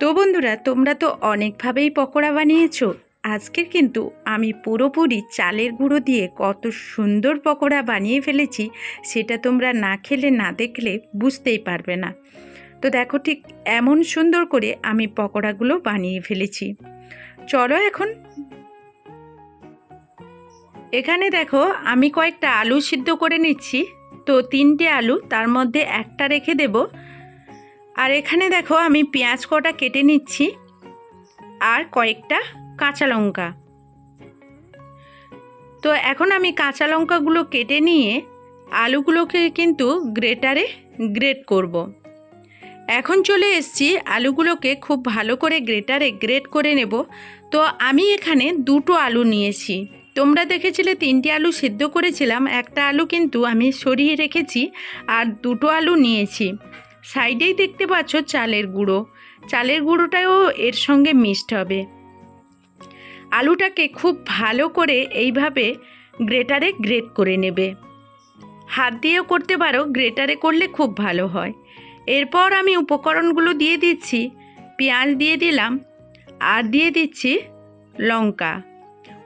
তো বন্ধুরা, তোমরা তো অনেকভাবেই পকোড়া বানিয়েছো। আজকের কিন্তু আমি পুরোপুরি চালের গুঁড়ো দিয়ে কত সুন্দর পকোড়া বানিয়ে ফেলেছি, সেটা তোমরা না খেলে না দেখলে বুঝতেই পারবে না। তো দেখো ঠিক এমন সুন্দর করে আমি পকোড়াগুলো বানিয়ে ফেলেছি। চলো এখন। এখানে দেখো, আমি কয়েকটা আলু সিদ্ধ করে নিচ্ছি। তো তিনটে আলু, তার মধ্যে একটা রেখে দেবো। আর এখানে দেখো আমি পেঁয়াজ কটা কেটে নিচ্ছি আর কয়েকটা কাঁচা লঙ্কা। তো এখন আমি কাঁচা লঙ্কাগুলো কেটে নিয়ে আলুগুলোকে কিন্তু গ্রেটারে গ্রেট করব। এখন চলে এসছি আলুগুলোকে খুব ভালো করে গ্রেটারে গ্রেট করে নেব। তো আমি এখানে দুটো আলু নিয়েছি। তোমরা দেখেছিলে তিনটে আলু সিদ্ধ করেছিলাম, একটা আলু কিন্তু আমি সরিয়ে রেখেছি আর দুটো আলু নিয়েছি। সাইডেই দেখতে পাচ্ছ চালের গুঁড়ো। চালের গুঁড়োটাও এর সঙ্গে মিক্সড হবে। আলুটাকে খুব ভালো করে এইভাবে গ্রেটারে গ্রেট করে নেবে। হাত দিয়েও করতে পারো, গ্রেটারে করলে খুব ভালো হয়। এরপর আমি উপকরণগুলো দিয়ে দিচ্ছি, পেঁয়াজ দিয়ে দিলাম, আর দিয়ে দিচ্ছি লঙ্কা।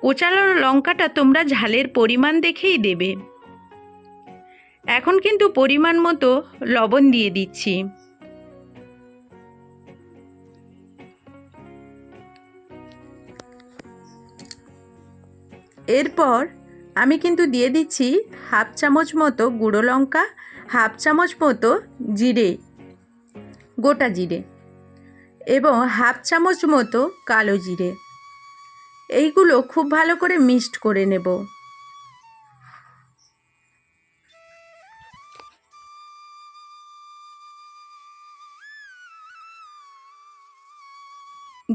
কোচালো লঙ্কাটা তোমরা ঝালের পরিমাণ দেখেই দেবে। এখন কিন্তু পরিমাণ মতো লবণ দিয়ে দিচ্ছি। এরপর আমি কিন্তু দিয়ে দিচ্ছি হাফ চামচ মতো গুঁড়ো লঙ্কা, হাফ চামচ মতো জিরে, গোটা জিরে এবং হাফ চামচ মতো কালো জিরে। এইগুলো খুব ভালো করে মিক্সড করে নেব।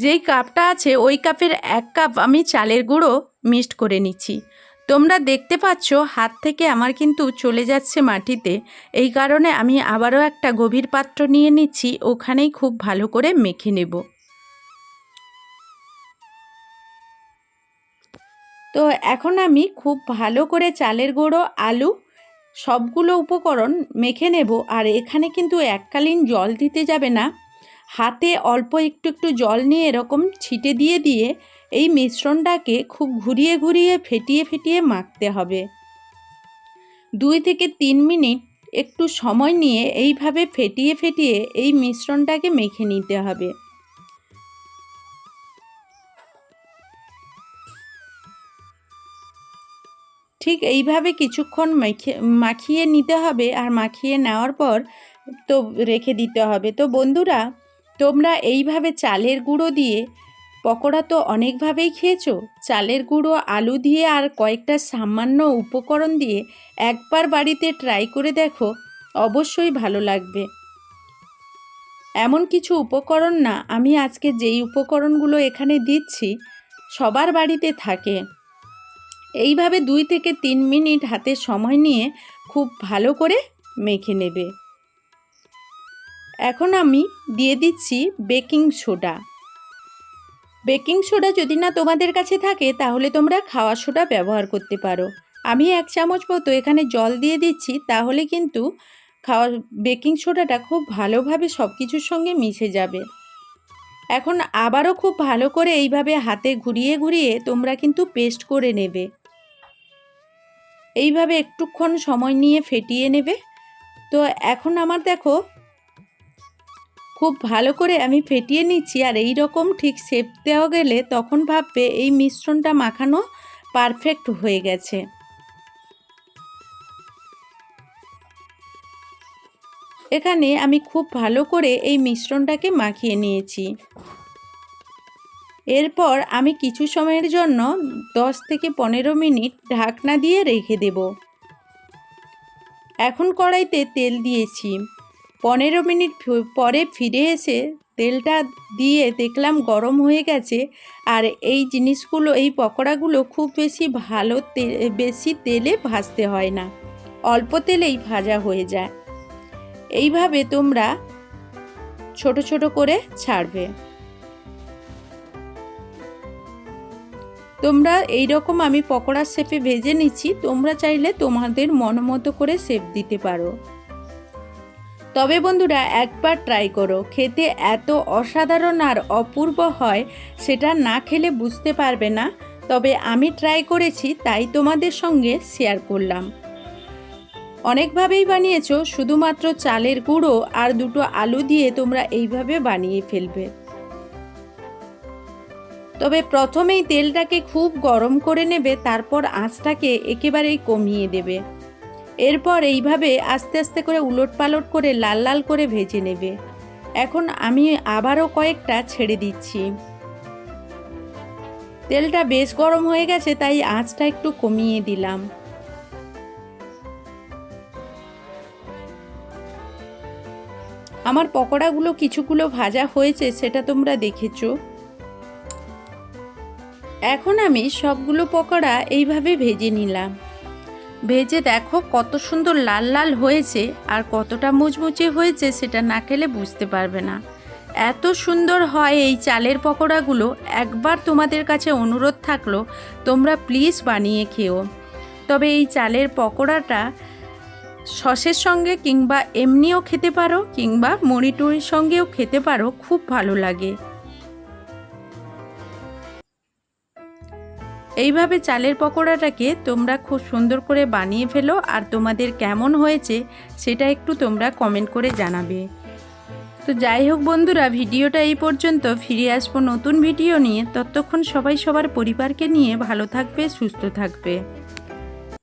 যেই কাপটা আছে, ওই কাপের এক কাপ আমি চালের গুঁড়ো মিক্সড করে নিচ্ছি। তোমরা দেখতে পাচ্ছ, হাত থেকে আমার কিন্তু চলে যাচ্ছে মাটিতে। এই কারণে আমি আবারও একটা গভীর পাত্র নিয়ে নিচ্ছি, ওখানেই খুব ভালো করে মেখে নেব। তো এখন আমি খুব ভালো করে চালের গুঁড়ো, আলু সবগুলো উপকরণ মেখে নেব, আর এখানে কিন্তু এককালীন জল দিতে যাবে না। হাতে অল্প একটু একটু জল নিয়ে এরকম ছিটে দিয়ে দিয়ে এই মিশ্রণটাকে খুব ঘুরিয়ে ঘুরিয়ে ফেটিয়ে ফেটিয়ে মাখতে হবে। দুই থেকে তিন মিনিট একটু সময় নিয়ে এইভাবে ফেটিয়ে ফেটিয়ে এই মিশ্রণটাকে মেখে নিতে হবে। ঠিক এইভাবে কিছুক্ষণ মেখে, মাখিয়ে নিতে হবে আর মাখিয়ে নেওয়ার পর তো রেখে দিতে হবে। তো বন্ধুরা তোমরা এইভাবে চালের গুঁড়ো দিয়ে, পকোড়া তো অনেকভাবেই খেয়েছো, চালের গুঁড়ো, আলু দিয়ে আর কয়েকটা সামান্য উপকরণ দিয়ে একবার বাড়িতে ট্রাই করে দেখো, অবশ্যই ভালো লাগবে। এমন কিছু উপকরণ না, আমি আজকে যেই উপকরণগুলো এখানে দিচ্ছি, সবার বাড়িতে থাকে। এইভাবে দুই থেকে তিন মিনিট হাতে সময় নিয়ে খুব ভালো করে মেখে নেবে। এখন আমি দিয়ে দিচ্ছি বেকিং সোডা। বেকিং সোডা যদি না তোমাদের কাছে থাকে, তাহলে তোমরা খাওয়া সোডা ব্যবহার করতে পারো। আমি এক চামচ মতো এখানে জল দিয়ে দিচ্ছি, তাহলে কিন্তু খাওয়া বেকিং সোডাটা খুব ভালোভাবে সব কিছুর সঙ্গে মিশে যাবে। এখন আবারও খুব ভালো করে এইভাবে হাতে ঘুরিয়ে ঘুরিয়ে তোমরা কিন্তু পেস্ট করে নেবে। এইভাবে একটুক্ষণ সময় নিয়ে ফেটিয়ে নেবে। তো এখন আমার দেখো খুব ভালো করে আমি ফেটিয়ে নিচ্ছি আর এই রকম ঠিক শেপ দেওয়া গেলে তখন ভাববে এই মিশ্রণটা মাখানো পারফেক্ট হয়ে গেছে। এখানে আমি খুব ভালো করে এই মিশ্রণটাকে মাখিয়ে নিয়েছি। এরপর আমি কিছু সময়ের জন্য দশ থেকে পনেরো মিনিট ঢাকনা দিয়ে রেখে দেব। এখন কড়াইতে তেল দিয়েছি। পনেরো মিনিট পরে ফিরে এসে তেলটা দিয়ে দেখলাম গরম হয়ে গেছে। আর এই জিনিসগুলো, এই পকোড়াগুলো খুব বেশি ভালো বেশি তেলে ভাজতে হয় না। অল্প তেলেই ভাজা হয়ে যায়। এইভাবে তোমরা ছোট ছোট করে ছাড়বে। তোমরা এই রকম আমি পকোড়ার শেপে ভেজে নিচ্ছি, তোমরা চাইলে তোমাদের মন মতো করে শেপ দিতে পারো। তবে বন্ধুরা একবার ট্রাই করো। খেতে এত অসাধারণ আর অপূর্ব হয়, সেটা না খেলে বুঝতে পারবে না। তবে আমি ট্রাই করেছি, তাই তোমাদের সঙ্গে শেয়ার করলাম। অনেকভাবেই বানিয়েছো, শুধুমাত্র চালের গুঁড়ো আর দুটো আলু দিয়ে তোমরা এইভাবে বানিয়ে ফেলবে। তবে প্রথমেই তেলটাকে খুব গরম করে নেবে, তারপর আঁচটাকে একেবারেই কমিয়ে দেবে। এরপর এইভাবে আস্তে আস্তে করে উলট পালট করে লাল লাল করে ভেজে নেবে। এখন আমি আবারও কয়েকটা ছেড়ে দিচ্ছি। তেলটা বেশ গরম হয়ে গেছে, তাই আঁচটা একটু কমিয়ে দিলাম। আমার পকোড়াগুলো কিছুগুলো ভাজা হয়েছে, সেটা তোমরা দেখেছ। এখন আমি সবগুলো পকোড়া এইভাবে ভেজে নিলাম। ভেজে দেখো কত সুন্দর লাল লাল হয়েছে আর কতটা মুচমুচে হয়েছে সেটা না খেলে বুঝতে পারবে না। এত সুন্দর হয় এই চালের পকোড়াগুলো। একবার তোমাদের কাছে অনুরোধ থাকল, তোমরা প্লিজ বানিয়ে খেও। তবে এই চালের পকোড়াটা সসের সঙ্গে কিংবা এমনিও খেতে পারো কিংবা মুড়ি সঙ্গেও খেতে পারো, খুব ভালো লাগে। এইভাবে চালের পকোড়াটাকে তোমরা খুব সুন্দর করে বানিয়ে ফেলো আর তোমাদের কেমন হয়েছে সেটা একটু তোমরা কমেন্ট করে জানাবে। তো যাই হোক বন্ধুরা, ভিডিওটা এই পর্যন্ত। ফিরে আসব নতুন ভিডিও নিয়ে। ততক্ষণ সবাই সবার পরিবারকে নিয়ে ভালো থাকবে, সুস্থ থাকবে।